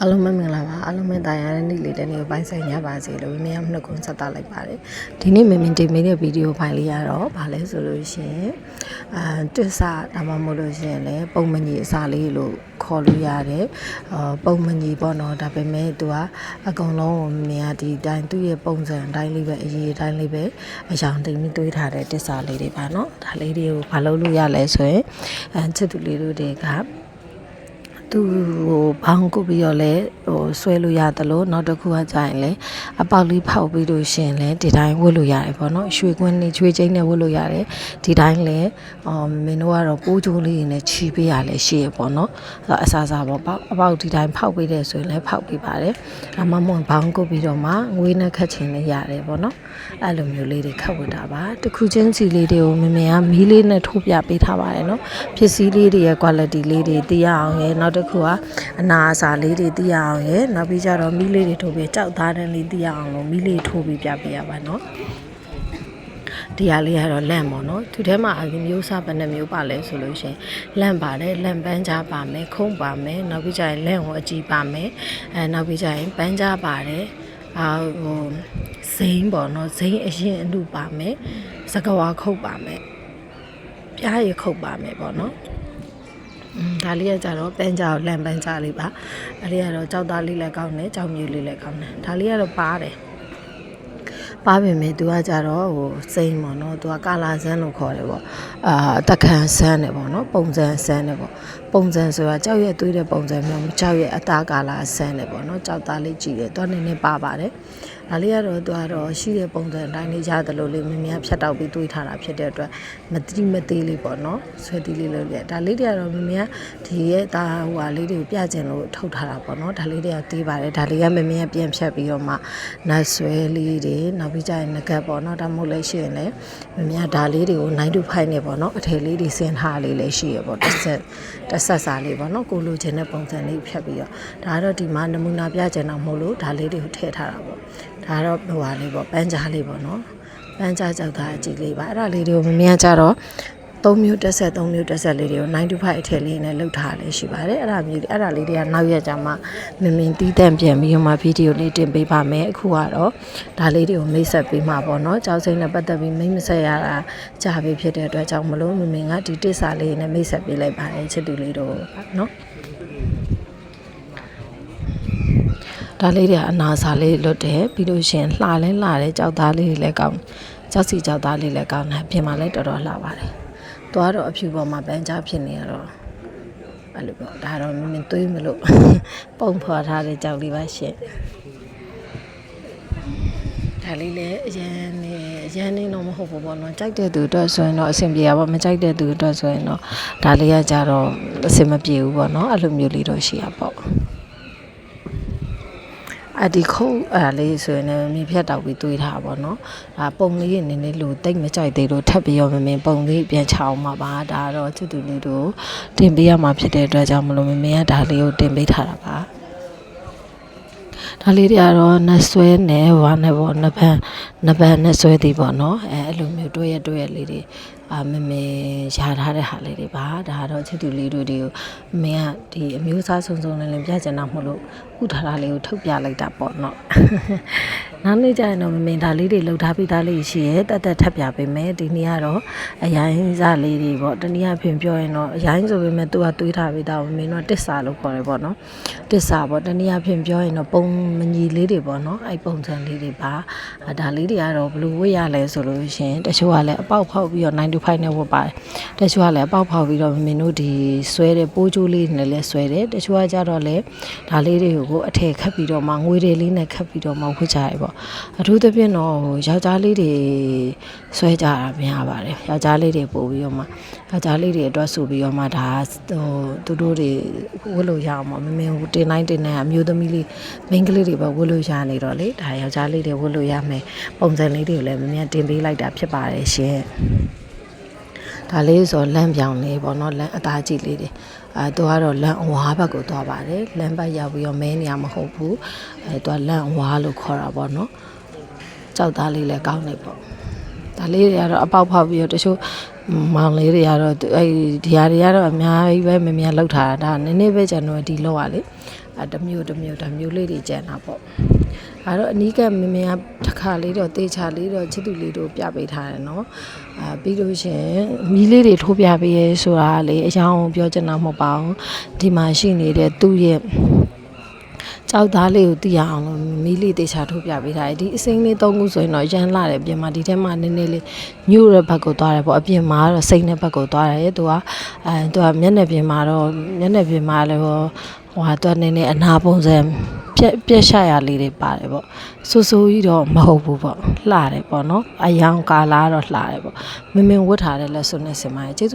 အားလုံးပဲမင်္ဂလာပါအားလုံးပဲတာယာတဲ့နေ့လေးတဲ့နေ့ကိုပိုင်းဆိုင်ရပါစေလို့မင်းရမနှုတ်ခွန်းဆက်တာလိုက်ပါတယ်ဒီနေ့မင်းမင်းတင်ပေးတဲ့ဗီဒီယိုဖိုင်လေးကတော့ဗာလဲဆိုလို့ရှိရင်အာတစ္ဆာဒါမှမဟုတ်လို့ရှိရင်လည်းပုံမညီအစာလေးလို့ခေါ်လို့ရတယ်အာပုံမညီပေါ့နော်ဒါပေမဲ့သူကအကုန်လုံးကိုမြင်ရဒီတိုင်းသူ့ရဲ့ပုံစံအတိုင်းလေးပဲအရေးအတိုင်းလေးပဲအယောင်တင်ပြီးတွေးထားတဲ့တစ္ဆာလေးတွေပါနော်ဒါလေးတွေကိုဘာလုပ်လို့ရလဲဆိုရင်အဲချစ်သူလေးတို့တွေက သူဟိုဘောင်းကုတ်ပြီးတော့လဲဟိုဆွဲလို့ရတယ်လို့နောက်တစ်ခုကကြာရင်လဲအပေါက်လေးဖောက်ပြီးလို့ရှရင်လဲဒီတိုင်းဝတ်လို့ရတယ်ပေါ့နော်ရွှေကွင်းနဲ့ချွေးချင်းနဲ့ဝတ်လို့ရတယ်ဒီတိုင်းလဲအော်မင်းတို့ကတော့ပိုးချိုးလေးနဲ့ခြီးပေးရလဲရှိရပေါ့နော်အဲ့အစားစားပေါ့ပေါက်အပေါက်ဒီတိုင်းဖောက်ပေးတယ်ဆိုရင်လဲဖောက်ပေးပါတယ်အမမွန်ဘောင်းကုတ်ပြီးတော့မှငွေနဲ့ခတ်ချင်လည်းရတယ်ပေါ့နော်အဲ့လိုမျိုးလေးတွေခတ်ဝတ်တာပါတစ်ခုချင်းစီလေးတွေကိုမမေကမီးလေးနဲ့ထိုးပြပေးထားပါတယ်နော်ဖြစ်စည်းလေးတွေရဲ့ quality လေးတွေသိရအောင်ရဲ့နောက်တစ်ခုကအနာအစာလေးတွေသိရအောင်ရဲ့နောက်ပြီးကြတော့မီးလေးတွေထိုးပြီးကြောက်သားတန်းလေးသိရအောင်လို့မီးလေးထိုးပြီးပြပေးရပါနော်ဒီဟာလေးကတော့လန့်ပေါ့နော်သူထဲမှာအမျိုးအစားဘယ်နှမျိုးပါလဲဆိုလို့ရှိရင်လန့်ပါတယ်လန့်ပန်းကြားပါမယ်ခုံးပါမယ်နောက်ပြီးကြရင်လန့်ကိုအကြည့်ပါမယ်အဲနောက်ပြီးကြရင်ပန်းကြားပါတယ်အာဟိုဇိမ်းပေါ့နော်ဇိမ်းအရင်အလူပါမယ်စကဝါခုတ်ပါမယ်ပြားရခုတ်ပါမယ်ပေါ့နော်อืม ဒါလေးကကြတော့ပန်းကြောက်လန့်ပန်းကြလေးပါအဲ့ဒီကတော့ကြောက်သားလေးလည်းကောင်းတယ်ကြောက်မြူလေးလည်းကောင်းတယ်ဒါလေးကတော့ပါတယ် ပါပေမဲ့သူကကြတော့ဟိုစိမ့်ပေါ့နော်သူကကာလာဆန်းလို့ခေါ်တယ်ပေါ့အာတက္ကံဆန်းတယ်ပေါ့နော်ပုံစံဆန်းတယ်ပေါ့ပုံစံဆိုတာကြောက်ရက်သွေးတဲ့ပုံစံမျိုးမကြောက်ရက်အသားကာလာဆန်းတယ်ပေါ့နော်ကြောက်သားလေးကြည့်တယ်သူကနည်းနည်းပါပါတယ်ဒါလေးကတော့သူကတော့ရှိတဲ့ပုံစံအတိုင်းလေးရတယ်လို့လေးမင်းများဖြတ်တောက်ပြီးတွေးထားတာဖြစ်တဲ့အတွက်မတိမသေးလေးပေါ့နော်ဆွဲတီးလေးလို့ပြဒါလေးတွေကတော့မင်းများဒီရဲ့ဒါဟိုဟာလေးတွေကိုပြကျင်လို့ထုတ်ထားတာပေါ့နော်ဒါလေးတွေကတီးပါတယ်ဒါလေးကမင်းများပြန်ဖြတ်ပြီးတော့မှနတ်ဆွဲလေးတွေနောက်ပြီးကြရင်ငကတ်ပေါ့နော်ဒါမှမဟုတ်လည်းရှိရင်လည်းမင်းများဒါလေးတွေကို9 to 5နဲ့ပေါ့နော်အထည်လေးတွေဆင်ထားလေးလည်းရှိရပေါ့တစ်ဆက်တစ်ဆက်စာလေးပေါ့နော်ကိုလိုချင်တဲ့ပုံစံလေးဖြတ်ပြီးတော့ဒါကတော့ဒီမှာနမူနာပြကျင်တော့မဟုတ်လို့ဒါလေးတွေကိုထည့်ထားတာပေါ့ဒါတော့ဟိုဟာလေးပေါ့ပန်းကြားလေးပေါ့နော်ပန်းကြကြောက်တာအကြည့်လေးပါအဲ့ဒါလေးတွေကိုမမြင်ကြတော့ 3မျိုးတက်ဆက်3မျိုးတက်ဆက်လေးတွေကို9 to 5အထည်လေးနဲ့လုပ်ထားလေးရှိပါတယ်အဲ့ဒါမျိုးအဲ့ဒါလေးတွေကနောက်ရက်ကြမှာမမင်တီးတန့်ပြန်ပြီးတော့မှဗီဒီယိုလေးတင်ပေးပါမယ်အခုကတော့ဒါလေးတွေကိုမိတ်ဆက်ပေးမှာပေါ့နော်ကြောက်စိမ့်နဲ့ပတ်သက်ပြီးမိတ်မဆက်ရတာကြာပြီဖြစ်တဲ့အတွက်ကြောင့်မလို့မမင်ကဒီတစ္ဆာလေးနဲ့မိတ်ဆက်ပေးလိုက်ပါတယ်ချစ်သူလေးတို့နော်ဒါလေးတွေကအနာစာလေးလွတ်တယ်ပြီးလို့ရှရင်လှလဲလှတယ်ကြောက်သားလေးတွေလည်းကောင်းကြောက်စီကြောက်သားလေးလည်းကောင်းတယ်အပြင်မှာလည်းတော်တော်လှပါတယ် သွားတော့အဖြူပေါ်မှာပန်းချဖြစ်နေရတော့အဲ့လိုပေါ့ဒါတော့မင်းမင်းသွေးမလို့ပုံဖော်ထားတဲ့ကြောက်လေးပါရှင့်ဒါလေးလည်းအရန်နေအရန်နေတော့မဟုတ်ဘူးပေါ့နော်ကြိုက်တဲ့သူအတွက်ဆိုရင်တော့အဆင်ပြေရပါမကြိုက်တဲ့သူအတွက်ဆိုရင်တော့ဒါလေးကကြတော့အဆင်မပြေဘူးပေါ့နော်အဲ့လိုမျိုးလေးတော့ရှိရပေါ့ အဒီခုတ်အဲ့ဒါလေးဆိုရင်လည်းမြေဖြတ်တောက်ပြီးတွေးထားပါတော့။ဒါပုံလေးနည်းနည်းလို့တိတ်မကြိုက်သေးလို့ထပ်ပြီးတော့မမင်းပုံလေးပြန်ချအောင်ပါပါ။ဒါတော့ချစ်သူလေးတို့တင်ပေးရမှာဖြစ်တဲ့အတွက်ကြောင့်မလို့မမင်းကဒါလေးကိုတင်ပေးထားတာပါ။ဒါလေးတွေကတော့နှဆွဲနဲ့ဝါနဲ့ပေါ့နှစ်ပန်းနှစ်ပန်းနဲ့ဆွဲသည်ပေါ့နော်အဲအဲ့လိုမျိုးတွဲရတွဲရလေးတွေ အာမမေရှာထားတဲ့ဟာလေးတွေပါဒါကတော့ချစ်သူလေးတို့တွေကိုမင်းကဒီအမျိုးအစားစုံစုံနဲ့လည်းပြချင်တာမဟုတ်လို့ဥထားတာလေးကိုထုတ်ပြလိုက်တာပေါ့နော်နောက်နေ့ကျရင်တော့မမင်းဒါလေးတွေလှုပ်ထားပြီးသားလေးရှိရဲတက်တက်ထပ်ပြပေးမယ်ဒီနေ့ကတော့အရင်စားလေးတွေပေါ့တနည်းအားဖြင့်ပြောရင်တော့အရင်ဆိုပေမဲ့သူကတွေးထားပြီးသားမင်းတော့တစ္ဆာလို့ခေါ်တယ်ပေါ့နော်တစ္ဆာပေါ့တနည်းအားဖြင့်ပြောရင်တော့ပုံမညီလေးတွေပေါ့နော်အဲ့ပုံစံလေးတွေပါအာဒါလေးတွေကတော့ဘယ်လိုဝတ်ရလဲဆိုလို့ရှိရင်တချို့ကလည်းအပေါက်ဖောက်ပြီးတော့9 to 5နဲ့ဝတ်ပါတယ်တချို့ကလည်းအပေါက်ဖောက်ပြီးတော့မင်းတို့ဒီဆွဲတဲ့ပိုးကြိုးလေးနဲ့လည်းဆွဲတယ်တချို့ကကြတော့လည်းဒါလေးတွေကိုအထည်ခတ်ပြီးတော့မှငွေတွေလေးနဲ့ခတ်ပြီးတော့မှဝတ်ကြရပေါ့အထူးသဖြင့်တော့ဟိုယောက်ျားလေးတွေဆွဲကြတာများပါတယ်ယောက်ျားလေးတွေပို့ပြီးတော့မှယောက်ျားလေးတွေအတွက်ဆိုပြီးတော့မှဒါဟိုသူတို့တွေဝတ်လို့ရအောင်ပေါ့မမင်းဟိုတင်တိုင်းတင်တိုင်းအမျိုးသမီးလေးမိန်းကလေးတွေပဲဝတ်လို့ရနေတော့လေဒါယောက်ျားလေးတွေဝတ်လို့ရမယ်ပုံစံလေးတွေကိုလည်းမမင်းတင်ပေးလိုက်တာဖြစ်ပါတယ်ရှင် ဒါလေးဆိုလမ်းပြောင်လေးပေါ့နော်လမ်းအသားကြီးလေးတွေအဲသူကတော့လမ်းအဝါဘက်ကိုသွားပါတယ်လမ်းဘက်ရောက်ပြီးတော့မဲနေရမဟုတ်ဘူးအဲသူကလမ်းအဝါလို့ခေါ်တာပေါ့နော်ကြောက်သားလေးလည်းကောင်းနေပေါ့ဒါလေးတွေကတော့အပေါက်ဖောက်ပြီးတော့တချို့ မောင်လေးတွေကတော့အဲဒီဒီဟာတွေကတော့အများကြီးပဲမမြန်လောက်ထားတာဒါနည်းနည်းပဲကျွန်တော်ဒီလောက်ရလေအဲတစ်မျိုးတစ်မျိုးတစ်မျိုးလေးတွေကျန်တာပေါ့အဲတော့အနီးကမမေကတစ်ခါလေးတော့တေချာလေးတော့ချစ်သူလေးတို့ပြပေးထားတယ်နော်အာပြီးလို့ရှရင်မီးလေးတွေထိုးပြပေးရဲဆိုတာကလေအယောင်ပြောချင်တာမဟုတ်ပါဘူးဒီမှာရှိနေတဲ့သူ့ရဲ့ ကြောက်သားလေးကိုသိရအောင်လို့မီးလေးတေချာထုတ်ပြပေးထားတယ်ဒီအစိမ်းလေးသုံးခုဆိုရင်တော့ရမ်းလာတယ်ပြင်မှာဒီထဲမှာနည်းနည်းလေးညို့တဲ့ဘက်ကိုသွားတယ်ပေါ့အပြင်မှာကတော့စိတ်တဲ့ဘက်ကိုသွားတယ်သူကအဲသူကမျက်နှာပြင်မှာတော့မျက်နှာပြင်မှာလည်းဟိုဟိုဟာသူကနည်းနည်းအနာပုံစံပြက်ပြက်ရှရလေးတွေပါတယ်ပေါ့ဆူဆူကြီးတော့မဟုတ်ဘူးပေါ့လှတယ်ပေါ့နော်အယောင်ကာလာတော့လှတယ်ပေါ့မင်းမင်းဝတ်ထားတဲ့လက်စွပ်နဲ့စင်မရဲ့ကျေးဇူး